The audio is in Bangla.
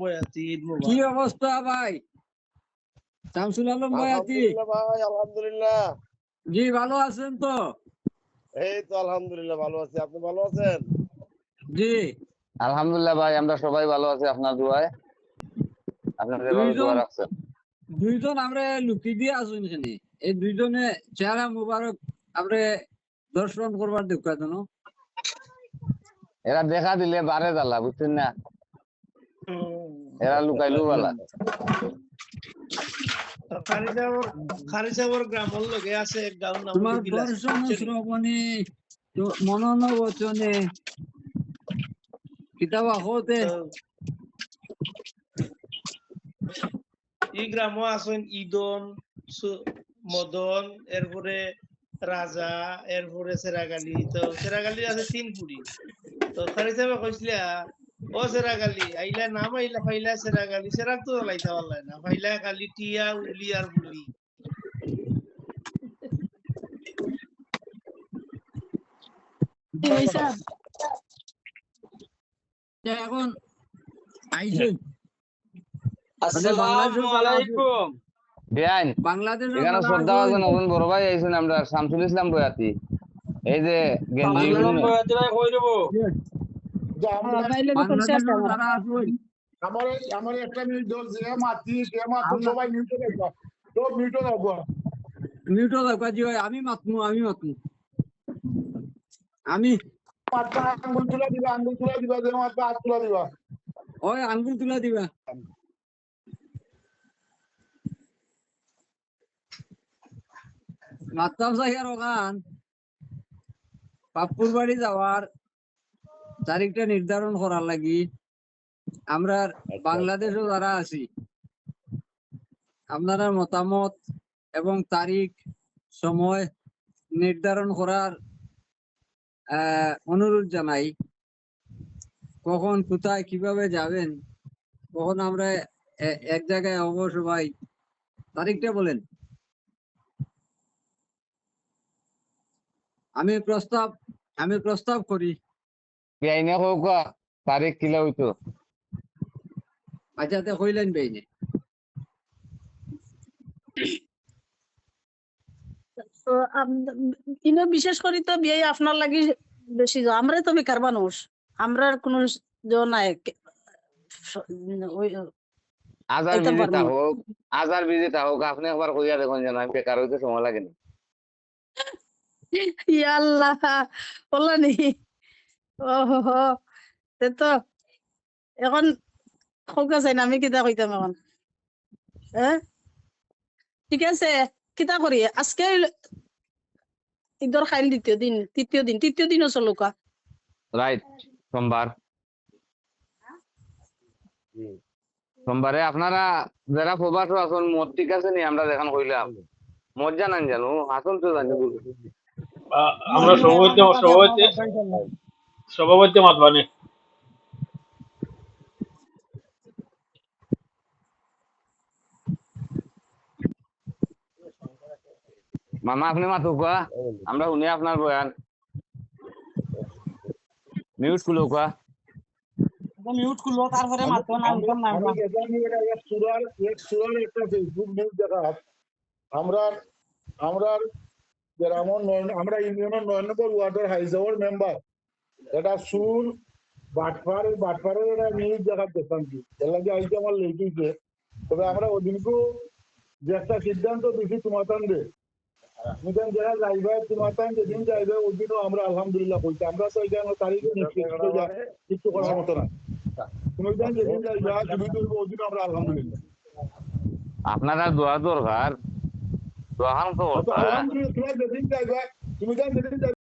বয়াতি ঈদ কি অবস্থা ভাই? শামসুল আলম বয়াতি আলহামদুলিল্লাহ ভাই আলহামদুলিল্লাহ। জি ভালো আছেন তো? এই তো আলহামদুলিল্লাহ ভালো আছি। আপনি ভালো আছেন? জি। আলহামদুলিল্লাহ ভাই আমরা সবাই ভালো আছি আপনার দোয়ায়। আপনার দুইজন- দোয়া রাখছেন। দুইজন আমরা লুকি দিয়ে আসুন এখানে। এই দুইজনে চেহারা মুবারক আমরা দর্শন করবার দেখা জানো এরা দেখা দিলে বারে জ্বালা বুঝছেন না? এরা লুকাইলু বালা খারিসাবর খারিসাবর গ্রামের লগে আছে এক গাঁও নাম তোমার বিলাস দর্শন শ্রবণে তো- মনন বচনে কিতাব হতে এই গ্রামও আছেন ইদন মদন এরপরে রাজা এরপরে সেরাগালি। তো সেরাগালি আছে তিন পুরি তো খারিসাবে কইছিলা ও সেরাগালি আইলা নাম আইলা ফাইলা সেরাগালি সেরাক তো লাইতা পারলাই না ফাইলা গালি টিয়া উলি আর বুলি এখন আইসেন আসসালামু আলাইকুম বাংলাদেশ এখানে শ্রদ্ধা আছে নতুন বড় ভাই আইছেন আমরা শামসুল ইসলাম বয়াতি এই যে গেঞ্জি ভাই কই দেব আমরা আমার আমার একটা মিনিট ধর যে মাতি যে মাতি সবাই মিউটে রাখবা সব মিউটে রাখবা মিউট রাখবা জি ভাই আমি মাতমু আমি মাতমু। আমি আঙ্গুল তুলা দিবা আঙ্গুল তুলা দিবা যে মাত্রা হাত তুলা দিবা। ওই আঙ্গুল তুলা দিবা। সাহিয়ার ওখান পাপ্পুর বাড়ি যাওয়ার তারিখটা নির্ধারণ করার লাগি আমরা বাংলাদেশও যারা আছি আপনারা মতামত এবং তারিখ সময় নির্ধারণ করার অনুরোধ জানাই। কখন কোথায় কীভাবে যাবেন কখন আমরা এক জায়গায় হব সবাই তারিখটা বলেন। আমি প্রস্তাব আমি প্রস্তাব করি। বেআইনে হোক তারিখ কিলা হইতো আচ্ছাতে হইলেন বেইনে। তো ইনো বিশেষ করি তো বিয়ে আপনার লাগি বেশি আমরা তো বেকার মানুষ আমরা কোনো জ নাই। আজার এইটা বিজি পারব। থাকুক আজার বিজি থাকুক আপনি একবার কইয়া দেখুন যে আমি বেকার হইতে সময় লাগেনি ইয়া আল্লাহ বললা নি ও হো হো তে তো এখন খোকা চাই না আমি কিতা কইতাম এখন হ্যাঁ ঠিক আছে কিতা করি আজকে ঈদর খাইল দ্বিতীয় দিন তৃতীয় দিন তৃতীয় দিনও চলুকা রাইট সোমবার সোমবারে আপনারা যারা প্রবাস আসুন মত ঠিক আছে নি আমরা দেখান কইলাম। মত জানান জানো আসুন তো জানি। আমরা সভাপতি সভাপতি সভাপতি মাতবানে মামা আপনি মাতো কোয়া আমরা শুনি আপনার বয়ান। মিউট খুলো কোয়া মিউট করল তারপরে মাতব না আমি জানি এটা এক সুরার এক সুরার একটা ফেসবুক নিউজ দেখা আমরা আমরা ইউনিয়নের নয় নম্বর ওয়ার্ডের হাইজাওয়ার মেম্বার এটা সুর বাটফার বাটফারের একটা নিউজ দেখা দেখতাম কি এর লাগে আইতে আমার লেগেছে তবে আমরা ওদিনকেও যে একটা সিদ্ধান্ত দিছি তোমাতান দে নিদান যারা যাইবে তোমাতান যেদিন যাইবে ওই দিনও আমরা আলহামদুলিল্লাহ বলছি। আমরা তো এখানে তারিখে নিশ্চিত কিছু করার মতো না তুমি যেদিন যাইবে তুমি আমরা আলহামদুলিল্লাহ। আপনারা দোয়া দরকার দোয়া তো তুমি যেদিন যাইবে তুমি যেদিন যাইবে।